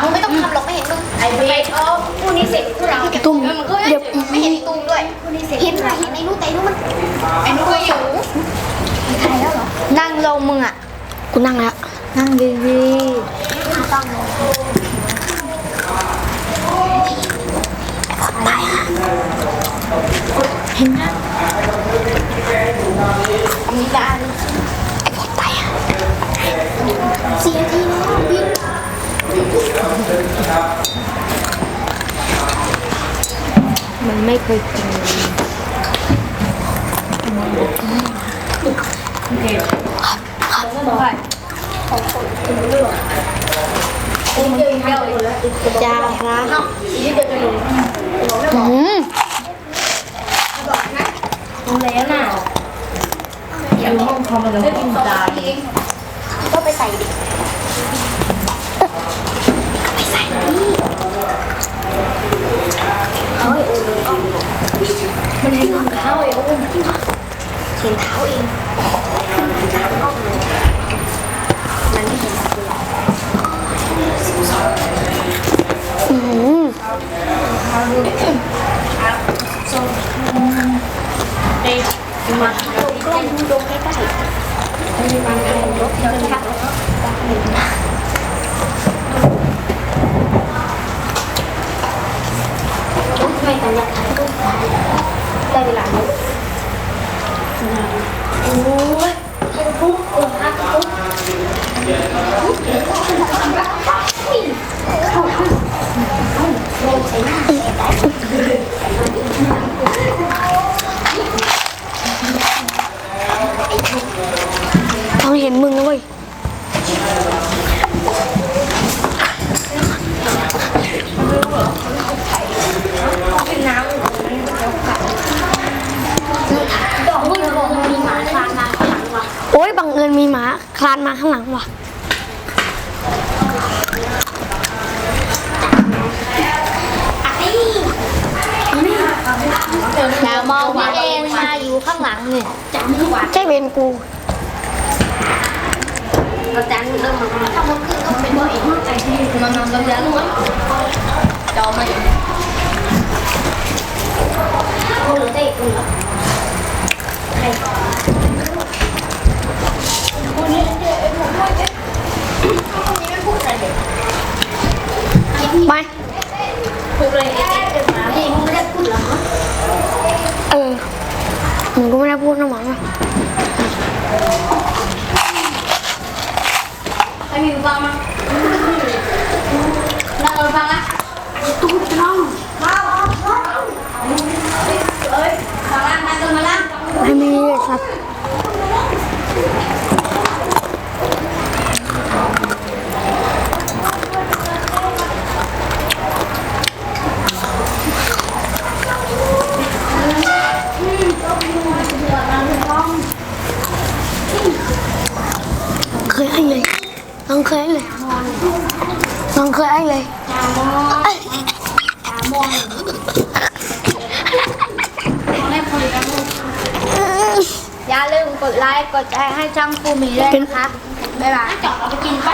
เขาไม่ต้องทำหรอกไม่เห็นมึงไอ้ไปสอ๋อคู่นี้เสร็จคู่เราตุ้มเดี๋ยวไม่เห็นตุ้มด้วยคู่นี้เสร็จเห็นเห็นไอ้นู้นไอ้นู้นมันไอ้นู้นตัอยู่ถ่ายแล้วเหรอนั่งลงมึงอะกูนั่งแล้วนั่งดีดีต้องเห็นไหมอันนี้ได้ไอ้พอตายสี่นาที ม่เคยกินจ้าครับอืมรู้แล้วน่ะอยู่ห้องคอมมันจะกินจานก็ไปใส่ดิมันให้ของเขาเองเห็นเท้าเองมันไม่เห็นกูหรอกอืมเด็กมาดูกล้องดูดใกล้ๆไม่กันอยากทำก็ได้เวลาแล้วโอ้ยเป็นปุ๊บเออฮักปุ๊บต้องเห็นมึงนะเว้ย ดอกมึงบอกมันมีหมาคลานมาข้างหลังว่ะ โอ้ยบังเอิญมีหมาคลานมาข้างหลังว่ะอย่ามองพี่เองมาอยู่ข้างหลังเนี่ยใช่เวรกูเราจังเริ่มมาถ้ามันขึ้นก็เป็นตัวเองใจที่มันนำกันแล้วมั้งจอมาอยู่คนหรือเด็กคนหรอใครคนนี้เด็กผมพูดเด็กคนนี้ไม่พูดอะไรเด็ก ไปเลยเอ๊ะเด็กมาพี่มึงไม่ได้พูดหรอเออมึงก็ไม่ได้พูดนะหมอนะใครมีหูฟังมั้งนั่งรถฟังละตู้จ้องมาเอ้ยฟังละนั่งกันมาละไม่มีเลยครับ เค ยไอ้เลยลองเคยไอ้เลยลองเคยไอ้เลยตามองตามองไม่คุยกันอย่าลืมกดไลค์ กดแชร์ให้ช่องฟูมีด้วยนะคะ บ๊ายบายจอดเราไปกินปะ